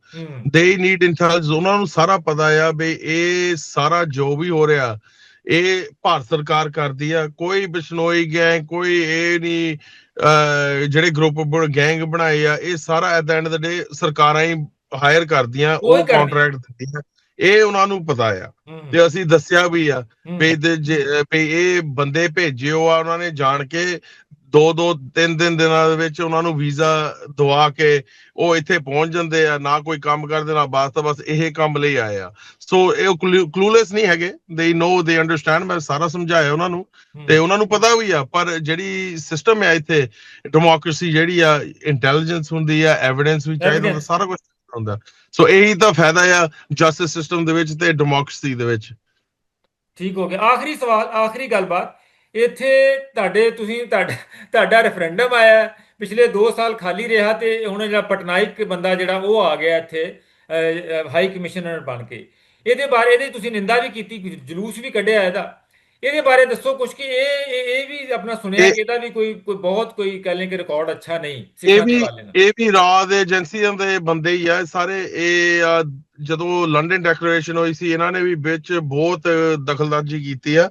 ਦੇ ਨੀਡ ਇੰਟੈਲੀਜੈਂਸ ਉਹਨਾਂ ਨੂੰ ਸਾਰਾ ਪਤਾ ਆ ਵੀ ਇਹ ਸਾਰਾ ਜੋ ਵੀ ਹੋ ਰਿਹਾ ਇਹ ਭਾਰਤ ਸਰਕਾਰ ਕਰਦੀ ਆ ਕੋਈ ਬਿਸ਼ਨੋਈ ਗੈਂਗ ਕੋਈ ਇਹ ਨਹੀਂ ਜਿਹੜੇ ਗਰੁੱਪ ਗੈਂਗ ਬਣਾਏ ਆ ਇਹ ਸਾਰਾ ਐਟ ਦਾ ਐਂਡ ਦਾ ਡੇ ਸਰਕਾਰਾਂ ਹੀ ਹਾਇਰ ਕਰਦੀਆਂ ਉਹ। ਕੰਟਰੈਕਟ ਦਿੰਦੀਆਂ। ਇਹ ਉਹਨਾਂ ਨੂੰ ਪਤਾ ਆ। ਤੇ ਅਸੀਂ ਦੱਸਿਆ ਵੀ ਆ ਵੀ ਇਹ ਬੰਦੇ ਭੇਜਿਓ ਆ ਉਹਨਾਂ ਨੇ ਜਾਣ ਕੇ ਦੋ ਦੋ ਤਿੰਨ ਦਿਨ ਦਿਨਾਂ ਦੇ ਵਿੱਚ ਉਹਨਾਂ ਨੂੰ ਵੀਜ਼ਾ ਦਵਾ ਕੇ ਉਹ ਇੱਥੇ ਪਹੁੰਚ ਜਾਂਦੇ ਆ ਨਾ ਕੋਈ ਕੰਮ ਕਰਦੇ ਨਾ ਬਸ ਤਾਂ ਬਸ ਇਹ ਕੰਮ ਲਈ ਆਏ ਆ। ਸੋ ਇਹ ਕਲੂਲੈਸ ਨਹੀਂ ਹੈਗੇ। ਦੇ ਨੋ ਦੇ ਅੰਡਰਸਟੈਂਡ ਮੈਂ ਸਾਰਾ ਸਮਝਾਇਆ ਉਹਨਾਂ ਨੂੰ। ਤੇ ਉਹਨਾਂ ਨੂੰ ਪਤਾ ਵੀ ਆ ਪਰ ਜਿਹੜੀ ਸਿਸਟਮ ਹੈ ਇੱਥੇ ਡੈਮੋਕ੍ਰੇਸੀ ਜਿਹੜੀ ਆ ਇੰਟੈਲੀਜੈਂਸ ਹੁੰਦੀ ਆ ਐਵੀਡੈਂਸ ਵੀ ਚਾਹੀਦਾ. ਸਾਰਾ ਕੁਝ ਹੁੰਦਾ। ਸੋ ਇਹੀ ਤਾਂ ਫਾਇਦਾ ਆ ਜਸਟਿਸ ਸਿਸਟਮ ਦੇ ਵਿੱਚ ਤੇ ਡੈਮੋਕ੍ਰੇਸੀ ਦੇ ਵਿੱਚ। ਠੀਕ ਹੋ ਗਿਆ। ਆਖਰੀ ਸਵਾਲ ਆਖਰੀ ਗੱਲਬਾਤ। ਇੱਥੇ ਤੁਹਾਡੇ ਤੁਸੀਂ ਤੁਹਾਡਾ ਤੁਹਾਡਾ ਰੈਫਰੈਂਡਮ ਆਇਆ ਪਿਛਲੇ 2 ਸਾਲ ਖਾਲੀ ਰਿਹਾ ਤੇ ਹੁਣ ਜਿਹੜਾ ਪਟਨਾਇਕ ਬੰਦਾ ਜਿਹੜਾ ਉਹ ਆ ਗਿਆ ਇੱਥੇ ਹਾਈ ਕਮਿਸ਼ਨਰ ਬਣ ਕੇ। ਇਹਦੇ ਬਾਰੇ ਇਹਦੀ ਤੁਸੀਂ ਨਿੰਦਾ ਵੀ ਕੀਤੀ ਜਲੂਸ ਵੀ ਕੱਢਿਆ ਇਹਦਾ। ਇਹਦੇ ਬਾਰੇ ਦੱਸੋ ਕੁਝ ਕਿ ਇਹ ਇਹ ਵੀ ਆਪਣਾ ਸੁਣਿਆ ਕਿ ਇਹਦਾ ਵੀ ਕੋਈ ਕੋਈ ਬਹੁਤ ਕੋਈ ਕਹ ਲੈਂ ਕਿ ਰਿਕਾਰਡ ਅੱਛਾ ਨਹੀਂ ਇਹ ਵੀ ਇਹ ਵੀ ਰਾਜ ਏਜੰਸੀਆਂ ਦੇ ਬੰਦੇ ਹੀ ਆ। ਸਾਰੇ ਇਹ ਜਦੋਂ ਲੰਡਨ ਡੈਕਲੇਰੇਸ਼ਨ ਹੋਈ ਸੀ ਇਹਨਾਂ ਨੇ ਵੀ ਵਿੱਚ ਬਹੁਤ ਦਖਲਅੰਦਾਜ਼ੀ ਕੀਤੀ ਆ।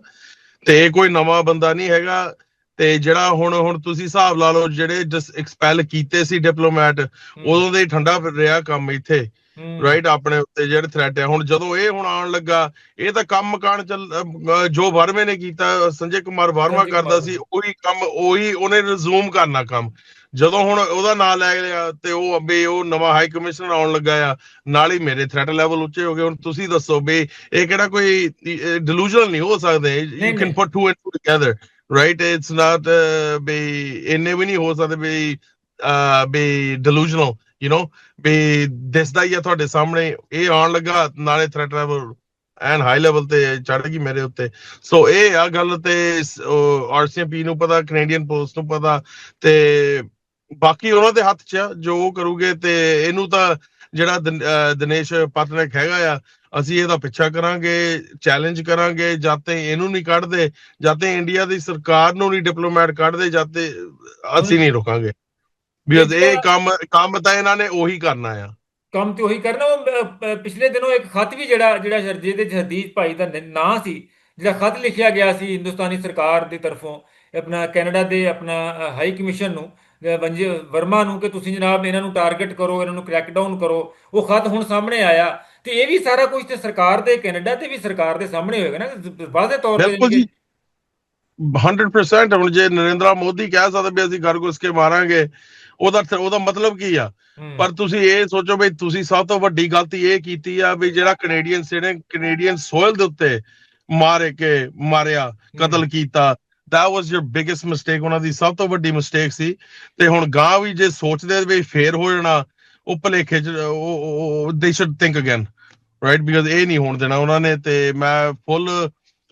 ਤੇ ਇਹ ਕੋਈ ਨਵਾਂ ਬੰਦਾ ਨਹੀਂ ਹੈਗਾ। ਤੇ ਜਿਹੜਾ ਹੁਣ ਹੁਣ ਤੁਸੀਂ ਹਿਸਾਬ ਲਾ ਲਓ ਜਿਹੜੇ ਜਸ ਐਕਸਪੈਲ ਕੀਤੇ ਸੀ ਡਿਪਲੋਮੈਟ ਉਦੋਂ ਦੇ ਹੀ ਠੰਡਾ ਰਿਹਾ ਕੰਮ ਇੱਥੇ ਹੂੰ, ਰਾਈਟ ਆਪਣੇ ਉੱਤੇ ਜਿਹੜੇ ਥ੍ਰੈਟ ਆ ਹੁਣ ਜਦੋਂ ਇਹ ਹੁਣ ਆਉਣ ਲੱਗਾ ਇਹ ਤਾਂ ਕੰਮ ਅਹ, ਜੋ ਵਰਮੇ ਨੇ ਕੀਤਾ ਸੰਜੇ ਕੁਮਾਰ ਵਰਮਾ ਕਰਦਾ ਸੀ ਉਹੀ ਕੰਮ ਉਹੀ ਉਹਨੇ ਰਿਜ਼ੂਮ ਕਰਨਾ ਕੰਮ। ਜਦੋਂ ਹੁਣ ਉਹਦਾ ਨਾਂ ਲੈ ਲਿਆ ਤੇ ਉਹ ਅੱਬੇ ਉਹ ਨਵਾਂ ਹਾਈ ਕਮਿਸ਼ਨਰ ਆਉਣ ਲੱਗਾ ਆ ਨਾਲ ਹੀ ਮੇਰੇ ਥ੍ਰੈਟ ਲੈਵਲ ਉੱਚੇ ਹੋ ਗਏ ਹੁਣ ਤੁਸੀਂ ਦੱਸੋ ਵੀ ਇਹ ਕਿਹੜਾ ਕੋਈ ਡਿਲੂਜਨਲ ਨਹੀਂ ਹੋ ਸਕਦੇ? You can. Put two and two together right it's not ਵੀ ਇੰਨੇ ਵੀ ਨਹੀਂ ਹੋ ਸਕਦੇ ਅਹ, ਵੀ ਡਿਲੂਜਨਲ ਯੂ نو ਵੀ ਦਿਸਦਾ ਹੀ ਆ ਤੁਹਾਡੇ ਸਾਹਮਣੇ ਇਹ ਆਉਣ ਲੱਗਾ ਨਾਲੇ threat level and high level ਤੇ ਚੜ ਗਈ ਮੇਰੇ ਉੱਤੇ। ਸੋ ਇਹ ਆ ਗੱਲ ਤੇ ਆਰਸੀਐਮਪੀ ਨੂੰ ਪਤਾ ਕੈਨੇਡੀਅਨ ਪੋਸਟ ਨੂੰ ਪਤਾ ਤੇ ਬਾਕੀ ਉਹਨਾਂ ਦੇ ਹੱਥ 'ਚ ਆ, ਜੋ ਉਹ ਕਰੂਗੇ ਤੇ ਇਹਨੂੰ ਤਾਂ ਜਿਹੜਾ ਦਿਨੇਸ਼ ਪਟਨਕ ਹੈਗਾ ਆ, ਅਸੀਂ ਇਹਦਾ ਪਿੱਛਾ ਕਰਾਂਗੇ ਚੈਲੰਜ ਕਰਾਂਗੇ ਜਦ ਤੇ ਇਹਨੂੰ ਨਹੀਂ ਕੱਢਦੇ ਜਦ ਤੇ ਇੰਡੀਆ ਦੀ ਸਰਕਾਰ ਨੂੰ ਨਹੀਂ ਡਿਪਲੋਮੈਟ ਕੱਢਦੇ ਜਦ ਤੇ ਅਸੀਂ ਨਹੀਂ ਰੁਕਾਂਗੇ। ਵੀ ਇਹ ਕੰਮ ਕੰਮ ਤਾਂ ਇਹਨਾਂ ਨੇ ਉਹੀ ਕਰਨਾ ਆ। ਕੰਮ ਤੇ ਉਹੀ ਕਰਨਾ, ਉਹ ਪਿਛਲੇ ਦਿਨੋਂ ਇੱਕ ਖੱਤ ਵੀ ਜਿਹੜਾ ਜਿਹੜਾ ਸ਼ਰ- ਜਿਹਦੇ ਹਰਦੀਪ ਭਾਈ ਦਾ ਨਾਂ ਸੀ, ਜਿਹੜਾ ਖੱਤ ਲਿਖਿਆ ਗਿਆ ਸੀ ਹਿੰਦੁਸਤਾਨੀ ਸਰਕਾਰ ਦੀ ਤਰਫੋਂ ਆਪਣਾ ਕੈਨੇਡਾ ਦੇ ਆਪਣਾ ਹਾਈ ਕਮਿਸ਼ਨ ਨੂੰ ਵੰਜੇ ਵਰਮਾ ਨੂੰ ਕਿ ਤੁਸੀਂ ਜਨਾਬ ਇਹਨਾਂ ਨੂੰ ਟਾਰਗੇਟ ਕਰੋ ਇਹਨਾਂ ਨੂੰ ਕ੍ਰੈਕ ਡਾਊਨ ਕਰੋ। ਉਹ ਖੱਤ ਹੁਣ ਸਾਹਮਣੇ ਆਇਆ ਤੇ ਇਹ ਵੀ ਸਾਰਾ ਕੁਝ ਤੇ ਸਰਕਾਰ ਦੇ ਕੈਨੇਡਾ ਤੇ ਵੀ ਸਰਕਾਰ ਦੇ ਸਾਹਮਣੇ ਹੋਏਗਾ ਨਾ ਵਾਜ਼ੇ ਤੌਰ ਤੇ ਬਿਲਕੁਲ ਜੀ। 100% ਹੁਣ ਜੇ ਨਰਿੰਦਰਾ ਮੋਦੀ ਕਹਿ ਸਕਦਾ ਵੀ ਅਸੀਂ ਘਰ ਘੁਸ ਕੇ ਮਾਰਾਂਗੇ ਉਹਦਾ ਉਹਦਾ ਮਤਲਬ ਕੀ ਆ? ਪਰ ਤੁਸੀਂ ਇਹ ਸੋਚੋ ਵੀ ਤੁਸੀਂ ਸਭ ਤੋਂ ਵੱਡੀ ਗਲਤੀ ਇਹ ਕੀਤੀ ਆ ਵੀ ਜਿਹੜਾ ਕੈਨੇਡੀਅਨ ਜਿਹੜੇ ਕੈਨੇਡੀਅਨ ਸੋਇਲ ਦੇ ਉੱਤੇ ਮਾਰੇ ਕੇ ਮਾਰਿਆ ਕਤਲ ਕੀਤਾ that was your biggest mistake ਉਹਨਾਂ ਦੀ ਸਭ ਤੋਂ ਵੱਡੀ ਮਿਸਟੇਕ ਸੀ। ਤੇ ਹੁਣ ਗਾਂ ਵੀ ਜੇ ਸੋਚਦੇ ਵੀ ਫੇਰ ਹੋ ਜਾਣਾ, ਉਹ ਭਲੇਖੇ ਚ, ਉਹ they should think again right because ਇਹ ਨਹੀਂ ਹੋਣ ਦੇਣਾ ਉਹਨਾਂ ਨੇ ਤੇ ਮੈਂ ਫੁੱਲ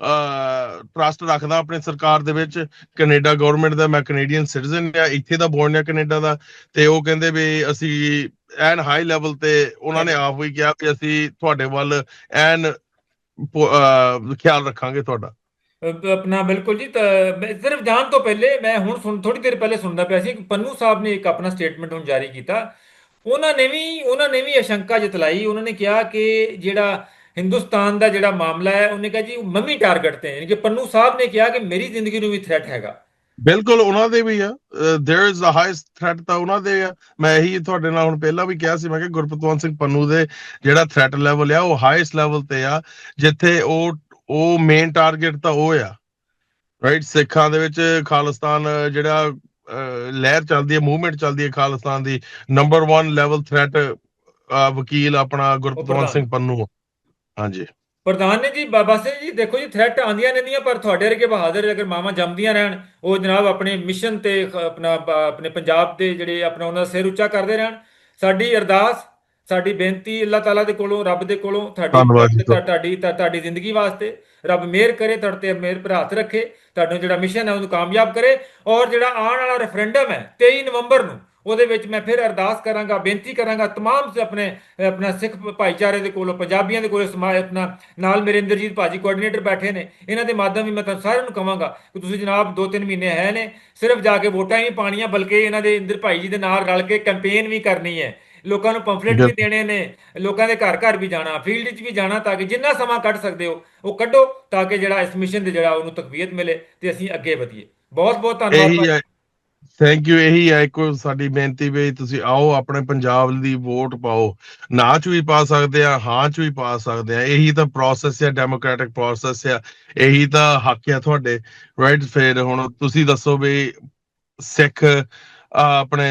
ਟਰਸਟ ਰੱਖਦਾ ਆਪਣੀ ਸਰਕਾਰ ਦੇ ਵਿੱਚ। ਕੈਨੇਡਾ ਗਵਰਨਮੈਂਟ ਦਾ, ਮੈਂ ਕੈਨੇਡੀਅਨ ਸਿਟੀਜ਼ਨ ਆ, ਇੱਥੇ ਦਾ ਬੋਰਨ ਆ ਕੈਨੇਡਾ ਦਾ। ਤੇ ਉਹ ਕਹਿੰਦੇ ਵੀ ਅਸੀਂ ਐਨ ਹਾਈ ਲੈਵਲ ਤੇ ਉਹਨਾਂ ਨੇ ਆਪ ਵੀ ਕਿਹਾ ਕਿ ਅਸੀਂ ਤੁਹਾਡੇ ਵੱਲ ਐਨ ਖਿਆਲ ਰੱਖਾਂਗੇ ਤੁਹਾਡਾ। ਆਪਣਾ ਬਿਲਕੁਲ ਜੀ ਤਾਂ ਮੈਂ ਸਿਰਫ ਜਾਣ ਤੋਂ ਪਹਿਲੇ ਮੈਂ ਹੁਣ ਸੁਣ ਥੋੜੀ ਦੇਰ ਪਹਿਲੇ ਸੁਣਦਾ ਪਿਆ ਸੀ ਕਿ ਪੰਨੂ ਸਾਹਿਬ ਨੇ ਇੱਕ ਆਪਣਾ ਸਟੇਟਮੈਂਟ ਹੁਣ ਜਾਰੀ ਕੀਤਾ ਉਹਨਾਂ ਨੇ ਵੀ ਉਹਨਾਂ ਨੇ ਵੀ ਅਸ਼ੰਕਾ ਜਤਲਾਈ ਉਹਨਾਂ ਨੇ ਕਿਹਾ ਕਿ ਜਿਹੜਾ ਹਿੰਦੁਸਤਾਨ ਦਾ ਜਿਹੜਾ ਮਾਮਲਾ ਹੈ ਉਹਨੇ ਕਿਹਾ ਜੀ ਮੰਮੀ ਟਾਰਗੇਟ ਤੇ ਹੈ। ਯਾਨੀ ਕਿ ਪੰਨੂ ਸਾਹਿਬ ਨੇ ਕਿਹਾ ਕਿ ਮੇਰੀ ਜ਼ਿੰਦਗੀ ਨੂੰ ਵੀ ਥ੍ਰੈਟ ਹੈਗਾ ਬਿਲਕੁਲ ਉਹਨਾਂ ਦੇ ਵੀ ਆ there is the highest threat ਤਾਂ ਉਹਨਾਂ ਦੇ ਆ ਮੈਂ ਇਹੀ ਤੁਹਾਡੇ ਨਾਲ ਹੁਣ ਪਹਿਲਾਂ ਵੀ ਕਿਹਾ ਸੀ ਮੈਂ ਕਿ ਗੁਰਪਤਵੰਤ ਸਿੰਘ ਪੰਨੂ ਦੇ ਜਿਹੜਾ ਥ੍ਰੈਟ ਲੈਵਲ ਆ ਉਹ ਹਾਈਐਸਟ ਲੈਵਲ ਤੇ ਆ ਜਿੱਥੇ ਉਹ ਉਹ ਮੇਨ ਟਾਰਗੇਟ ਤਾਂ ਉਹ ਆ ਰਾਈਟ ਸਿੱਖਾਂ ਦੇ ਵਿੱਚ ਖਾਲਿਸਤਾਨ ਜਿਹੜਾ ਲਹਿਰ ਚੱਲਦੀ ਹੈ ਮੂਵਮੈਂਟ ਚੱਲਦੀ ਹੈ ਖਾਲਿਸਤਾਨ ਦੀ ਨੰਬਰ 1 ਲੈਵਲ ਥ੍ਰੈਟ ਵਕੀਲ ਆਪਣਾ ਗੁਰਪਤਵੰਤ। ਸਿੰਘ ਪੰਨੂ। ਹਾਂਜੀ। ਪ੍ਰਧਾਨ ਨੇ ਜੀ ਬਾਬਾ ਸਿੰਘ ਜੀ ਦੇਖੋ ਜੀ ਥ੍ਰੈਟ ਆਉਂਦੀਆਂ ਰਹਿੰਦੀਆਂ ਪਰ ਤੁਹਾਡੇ ਵਰਗੇ ਬਹਾਦਰ ਅਗਰ ਮਾਵਾਂ ਜੰਮਦੀਆਂ ਰਹਿਣ ਉਹ ਜਨਾਬ ਆਪਣੇ ਮਿਸ਼ਨ ਤੇ ਆਪਣਾ ਆਪਣੇ ਪੰਜਾਬ ਦੇ ਜਿਹੜੇ ਆਪਣਾ ਉਹਨਾਂ ਦਾ ਸਿਰ ਉੱਚਾ ਕਰਦੇ ਰਹਿਣ। ਸਾਡੀ ਅਰਦਾਸ ਸਾਡੀ ਬੇਨਤੀ ਅੱਲਾਹ ਤਾਲਾ ਦੇ ਕੋਲੋਂ ਰੱਬ ਦੇ ਕੋਲੋਂ ਧੰਨਵਾਦ ਜੀ ਤੁਹਾਡੀ ਤੁਹਾਡੀ ਤੁਹਾਡੀ ਜ਼ਿੰਦਗੀ ਵਾਸਤੇ ਰੱਬ ਮਿਹਰ ਕਰੇ ਤੁਹਾਡੇ ਤੇ ਮਿਹਰ ਭਰ ਹੱਥ ਰੱਖੇ ਤੁਹਾਨੂੰ ਜਿਹੜਾ ਮਿਸ਼ਨ ਹੈ ਉਹਨੂੰ ਕਾਮਯਾਬ ਕਰੇ ਔਰ ਜਿਹੜਾ ਆਉਣ ਵਾਲਾ ਰੈਫਰੈਂਡਮ ਹੈ 23 ਨਵੰਬਰ ਨੂੰ ਉਹਦੇ ਵਿੱਚ ਮੈਂ ਫਿਰ ਅਰਦਾਸ ਕਰਾਂਗਾ ਬੇਨਤੀ ਕਰਾਂਗਾ तमाम ਸੇ ਆਪਣੇ ਆਪਣਾ ਸਿੱਖ ਭਾਈਚਾਰੇ ਦੇ ਕੋਲੋਂ ਪੰਜਾਬੀਆਂ ਦੇ ਕੋਲੋਂ ਸਮਾ ਆਪਣਾ ਨਾਲ ਮੇਰੇ ਇੰਦਰਜੀਤ ਭਾਜੀ ਕੋਆਰਡੀਨੇਟਰ ਬੈਠੇ ਨੇ ਇਹਨਾਂ ਦੇ ਮਾਧਿਅਮ ਵੀ ਮੈਂ ਤੁਹਾਨੂੰ ਸਾਰਿਆਂ ਨੂੰ ਕਹਾਂਗਾ ਕਿ ਤੁਸੀਂ ਜਨਾਬ 2-3 ਮਹੀਨੇ ਹੈ ਨੇ ਸਿਰਫ ਜਾ ਕੇ ਵੋਟਾਂ ਹੀ ਨਹੀਂ ਪਾਣੀਆਂ ਬਲਕਿ ਇਹਨਾਂ ਦੇ ਇੰਦਰ ਭਾਈ ਜੀ ਦੇ ਨਾਲ ਰਲ ਕੇ ਕੈਂਪੇਨ ਵੀ ਕਰਨੀ ਹੈ ਲੋਕਾਂ ਨੂੰ ਪੰਫਲੇਟ ਵੀ। ਦੇਣੇ ਨੇ ਲੋਕਾਂ ਦੇ ਘਰ ਘਰ ਵੀ ਜਾਣਾ ਫੀਲਡ 'ਚ ਵੀ ਜਾਣਾ ਤਾਂ ਕਿ ਜਿੰਨਾ ਸਮਾਂ ਕੱਢ ਸਕਦੇ ਹੋ ਉਹ ਕੱਢੋ ਤਾਂ ਕਿ ਜਿਹੜਾ ਇਸ ਮਿਸ਼ਨ ਦੇ ਜਿਹੜਾ ਉਹਨੂੰ ਤਕਵੀਤ ਮਿਲੇ ਤੇ ਅਸੀਂ ਅੱਗੇ ਵਧੀਏ। ਬਹੁਤ ਬਹੁਤ ਧੰਨਵਾਦ ਇਹੀ ਭਾਜੀ। ਹੈ। ਥੈਂਕ ਯੂ ਇਹੀ ਹੈ ਇੱਕੋ ਸਾਡੀ ਬੇਨਤੀ ਵੀ ਤੁਸੀਂ ਆਓ ਆਪਣੇ ਪੰਜਾਬ ਦੀ ਵੋਟ ਪਾਓ। ਨਾ ਚ ਵੀ ਪਾ ਸਕਦੇ ਆ ਹਾਂ ਚ ਵੀ ਪਾ ਸਕਦੇ ਆ ਇਹੀ ਤਾਂ ਪ੍ਰੋਸੈਸ ਹੈ ਡੈਮੋਕ੍ਰੈਟਿਕ ਪ੍ਰੋਸੈਸ ਹੈ ਇਹੀ ਤਾਂ ਹੱਕ ਹੈ ਤੁਹਾਡੇ। ਰਾਈਟ ਫਿਰ ਹੁਣ ਤੁਸੀਂ ਦੱਸੋ ਵੀ ਸਿੱਖ ਆਪਣੇ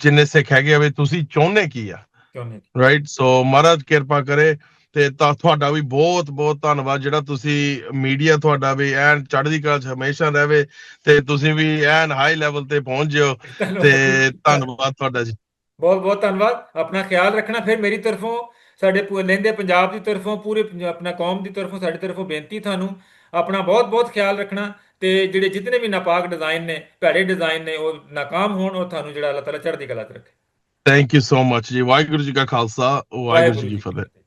ਜਿੰਨੇ ਸਿੱਖ ਹੈਗੇ ਆ ਵੀ ਤੁਸੀਂ ਚਾਹੁੰਦੇ ਕੀ ਆ? ਚਾਹੁੰਦੇ ਰਾਈਟ ਸੋ ਮਹਾਰਾਜ ਕਿਰਪਾ ਕਰੇ ਤੇ ਤਾਂ ਤੁਹਾਡਾ ਵੀ ਬਹੁਤ ਬਹੁਤ ਧੰਨਵਾਦ ਜਿਹੜਾ ਤੁਸੀਂ ਮੀਡੀਆ ਤੁਹਾਡਾ ਵੀ ਐਨ ਚੜ੍ਹਦੀ ਕਲਾ ਚ ਹਮੇਸ਼ਾ ਰਹੇ ਤੇ ਤੁਸੀਂ ਵੀ ਐਨ ਹਾਈ ਲੈਵਲ ਤੇ ਪਹੁੰਚ ਜਿਓ ਤੇ ਧੰਨਵਾਦ ਤੁਹਾਡਾ ਜੀ। ਬਹੁਤ ਬਹੁਤ ਧੰਨਵਾਦ। ਆਪਣਾ ਖਿਆਲ ਰੱਖਣਾ ਫਿਰ ਮੇਰੀ ਤਰਫੋਂ ਸਾਡੇ ਲਹਿੰਦੇ ਪੰਜਾਬ ਦੀ ਤਰਫੋਂ ਪੂਰੇ ਆਪਣਾ ਕੌਮ ਦੀ ਤਰਫੋਂ ਸਾਡੀ ਤਰਫੋਂ ਬੇਨਤੀ ਤੁਹਾਨੂੰ। ਆਪਣਾ ਬਹੁਤ ਬਹੁਤ ਖਿਆਲ ਰੱਖਣਾ। ਤੇ ਜਿਹੜੇ ਜਿਤਨੇ ਵੀ ਨਾਪਾਕ ਡਿਜ਼ਾਈਨ ਨੇ ਭੈੜੇ ਡਿਜ਼ਾਈਨ ਨੇ ਉਹ ਨਾਕਾਮ ਹੋਣ ਉਹ ਤੁਹਾਨੂੰ ਜਿਹੜਾ ਅੱਲਾਹ ਤਾਲਾ ਚੜ੍ਹਦੀ ਕਲਾ ਚ ਰੱਖੇ। ਥੈਂਕ ਯੂ ਸੋ ਮਚ ਜੀ। ਵਾਹਿਗੁਰੂ ਜੀ ਕਾ ਖਾਲਸਾ ਵਾਹਿਗੁਰੂ ਜੀ ਕੀ ਫਤਿਹ।